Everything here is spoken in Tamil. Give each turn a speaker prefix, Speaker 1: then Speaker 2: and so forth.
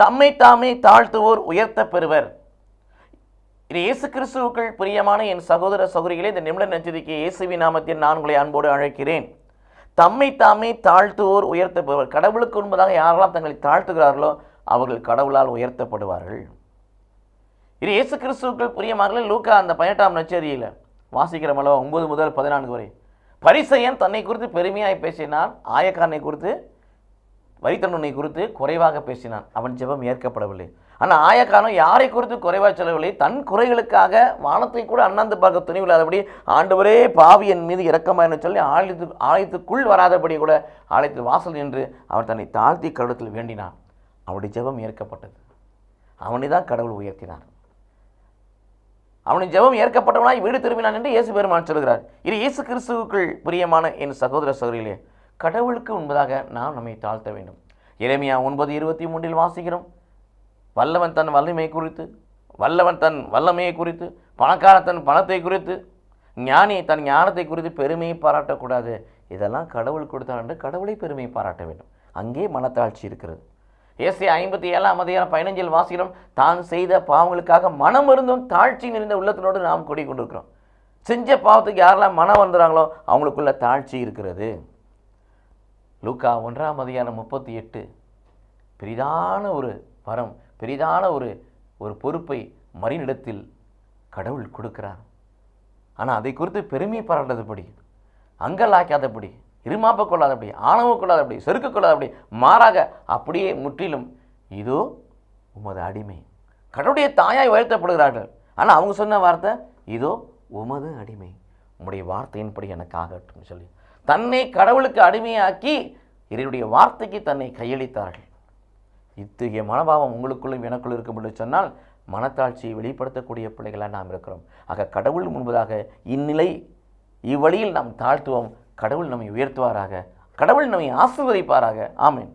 Speaker 1: தம்மை தாமே தாழ்த்துவோர் உயர்த்த பெறுவர். இது இயேசு கிறிஸ்துவுக்குள் பிரியமான என் சகோதர சகோதரிகளே இந்த நிமிட நெச்சரிக்கை இயேசுவின் நாமத்தில் நான் உங்களை அன்போடு அழைக்கிறேன். தம்மை தாமே தாழ்த்துவோர் உயர்த்த பெறுவர். கடவுளுக்கு உண்பதாக யாரெல்லாம் தங்களை தாழ்த்துகிறார்களோ அவர்கள் கடவுளால் உயர்த்தப்படுவார்கள். இது இயேசு கிறிஸ்துவுக்குள் பிரியமார்கள் லூக்கா அந்த பதினெட்டாம் நச்சரியில் வாசிக்கிறமளவா ஒன்பது முதல் பதினான்கு வரை. பரிசையன் தன்னை குறித்து பெருமையாய் பேசினான் ஆயக்காரனை குறித்து வரித்தண்டனை குறித்து குறைவாக பேசினான். அவன் ஜெபம் ஏற்கப்படவில்லை. ஆனால் ஆயக்காரன் யாரை குறித்து குறைவாக சொல்லவில்லை. தன் குறைகளுக்காக வானத்தை கூட அண்ணாந்து பார்க்க துணிவில்லாதபடி ஆண்டவரே பாவி என் மீது இரக்கமாயின்னு சொல்லி ஆலயத்து ஆலயத்துக்குள் வராதபடி கூட ஆலயத்தில் வாசல் நின்று அவன் தன்னை தாழ்த்தி கடவுளத்தில் வேண்டினான். அவனுடைய ஜெபம் ஏற்கப்பட்டது. அவனை தான் கடவுள் உயர்த்தினார். அவனின் ஜெபம் ஏற்கப்பட்டவனாய் வீடு திரும்பினான் என்று இயேசு பெருமான் சொல்கிறார். இது இயேசு கிறிஸ்துவுக்குள் பிரியமான என் சகோதர சகோதரிகளே கடவுளுக்கு உண்பதாக நாம் நம்மை தாழ்த்த வேண்டும். இளமையா ஒன்பது இருபத்தி மூன்றில் வாசிக்கிறோம். வல்லவன் தன் வல்லமை குறித்து வல்லவன் தன் வல்லமையை குறித்து பணக்காரன் தன் பணத்தை குறித்து ஞானி தன் ஞானத்தை குறித்து பெருமையை பாராட்டக்கூடாது. இதெல்லாம் கடவுள் கொடுத்தார் என்று கடவுளை பெருமையை பாராட்ட வேண்டும். அங்கே மனத்தாழ்ச்சி இருக்கிறது. ஏசி ஐம்பத்தி ஏழாம் அதிகாரம் பதினஞ்சில் வாசிக்கிறோம். தான் செய்த பாவங்களுக்காக மனம் இருந்தும் தாழ்ச்சி நிறைந்த உள்ளத்தினோடு நாம் கொடி கொண்டிருக்கிறோம் செஞ்ச பாவத்துக்கு யாரெல்லாம் மனம் வந்துடுறாங்களோ அவங்களுக்குள்ள தாழ்ச்சி இருக்கிறது. லூக்கா ஒன்றாம் அதிகாரம் முப்பத்தி எட்டு. பெரிதான ஒரு வரம் பெரிதான ஒரு ஒரு பொறுப்பை மறினிடத்தில் கடவுள் கொடுக்கிறார். ஆனால் அதை குறித்து பெருமை பாராட்டதுபடி அங்கலாக்காதபடி இருமாப்ப கொள்ளாதபடி ஆணவ கொள்ளாதபடி செருக்கு கொள்ளாதபடி மாறாக அப்படியே முற்றிலும் இதோ உமது அடிமை. கடவுளுடைய தாயாய் உயர்த்தப்படுகிறார்கள். ஆனால் அவங்க சொன்ன வார்த்தை இதோ உமது அடிமை. உம்முடைய வார்த்தையின்படி எனக்கு ஆகட்டும் சொல்லி. தன்னை கடவுளுக்கு அடிமையாக்கி இவருடைய வார்த்தைக்கு தன்னை கையளித்தார்கள். இத்தகைய மனபாவம் உங்களுக்குள்ளும் எனக்குள் இருக்கும் என்று சொன்னால் மனத்தாட்சியை வெளிப்படுத்தக்கூடிய பிள்ளைகளாக நாம் இருக்கிறோம். ஆக கடவுள் முன்பதாக இந்நிலை இவ்வழியில் நாம் தாழ்த்துவோம். கடவுள் நம்மை உயர்த்துவாராக. கடவுள் நம்மை ஆசீர்வதிப்பாராக. ஆமேன்.